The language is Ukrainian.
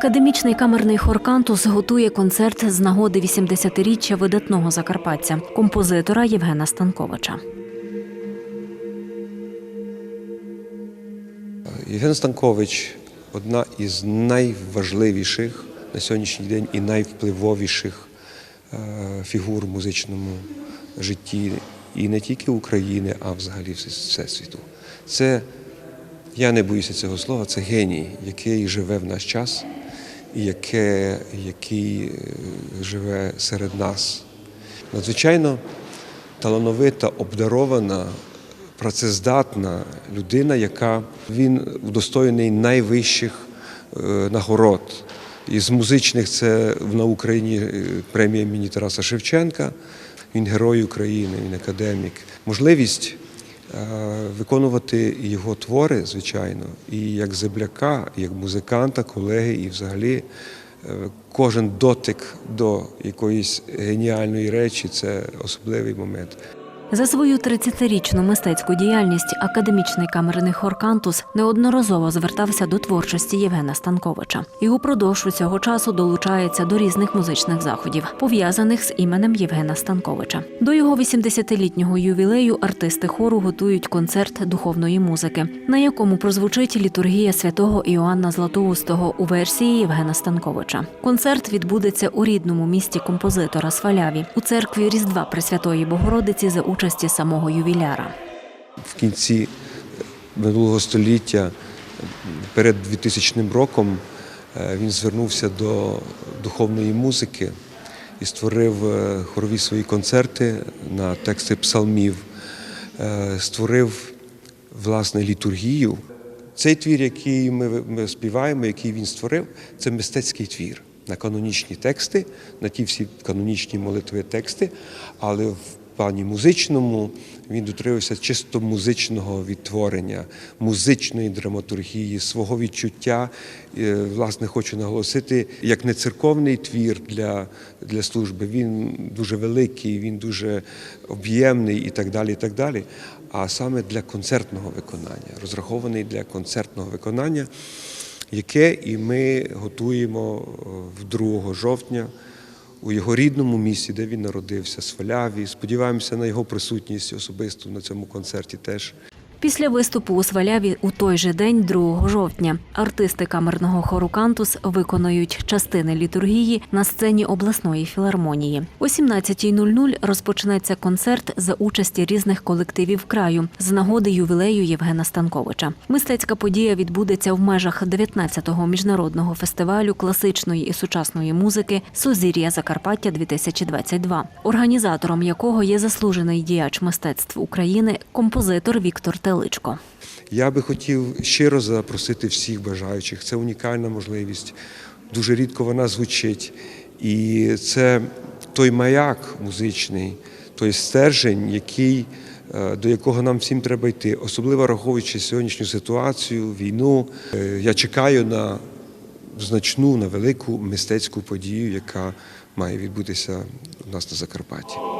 Академічний камерний хор «Кантус» готує концерт з нагоди 80-річчя видатного закарпатця, композитора Євгена Станковича. Євген Станкович одна із найважливіших на сьогоднішній день і найвпливовіших е, фігур в музичному житті і не тільки України, а взагалі всесвіту. Це, я не боюся цього слова, це геній, який живе в наш час яке, який е, живе серед нас. Надзвичайно талановита, обдарована, працездатна людина, яка він удостоєний найвищих е, нагород. Із музичних це на Україні е, премія імені Тараса Шевченка. Він герой України, він академік. Можливість виконувати його твори, звичайно, і як земляка, як музиканта, колеги, і взагалі е, кожен дотик до якоїсь геніальної речі це особливий момент. За свою 30-річну мистецьку діяльність академічний камерний хор «Кантус» неодноразово звертався до творчості Євгена Станковича і упродовж цього часу долучається до різних музичних заходів, пов'язаних з іменем Євгена Станковича. До його 80-літнього ювілею артисти хору готують концерт духовної музики, на якому прозвучить літургія святого Іоанна Златоустого у версії Євгена Станковича. Концерт відбудеться у рідному місті композитора Сваляві у церкві Різдва Пресвятої Богородиці за участі самого ювіляра. в кінці минулого століття, перед 2000 роком, е, він звернувся до духовної музики і створив е, хорові свої концерти на тексти псалмів, е, створив власне літургію. Цей твір, який ми, ми співаємо, який він створив, це мистецький твір на канонічні тексти, на ті всі канонічні молитви тексти, але в плані музичному він дотримувався чисто музичного відтворення, музичної драматургії, свого відчуття. Власне, хочу наголосити, як не церковний твір для, для служби. Він дуже великий, він дуже об'ємний і так далі. і так далі. А саме для концертного виконання, розрахований для концертного виконання, яке і ми готуємо е, в 2 жовтня у його рідному місті, де він народився, Сваляві. Сподіваємося на його присутність особисто на цьому концерті теж. Після виступу у Сваляві у той же день, 2 жовтня, артисти камерного хору «Кантус» виконують частини літургії на сцені обласної філармонії. О 17.00 розпочнеться концерт за участі різних колективів краю з нагоди ювілею Євгена Станковича. Мистецька подія відбудеться в межах 19-го міжнародного фестивалю класичної і сучасної музики Сузір'я Закарпаття 2022 організатором якого є заслужений діяч мистецтв України, композитор Віктор Теличко. Я би хотів щиро запросити всіх бажаючих. Це унікальна можливість. Дуже рідко вона звучить. І це той маяк музичний, той стержень, який, е, до якого нам всім треба йти, особливо враховуючи сьогоднішню ситуацію, війну. Е, Я чекаю на значну, на велику мистецьку подію, яка має відбутися у нас на Закарпатті.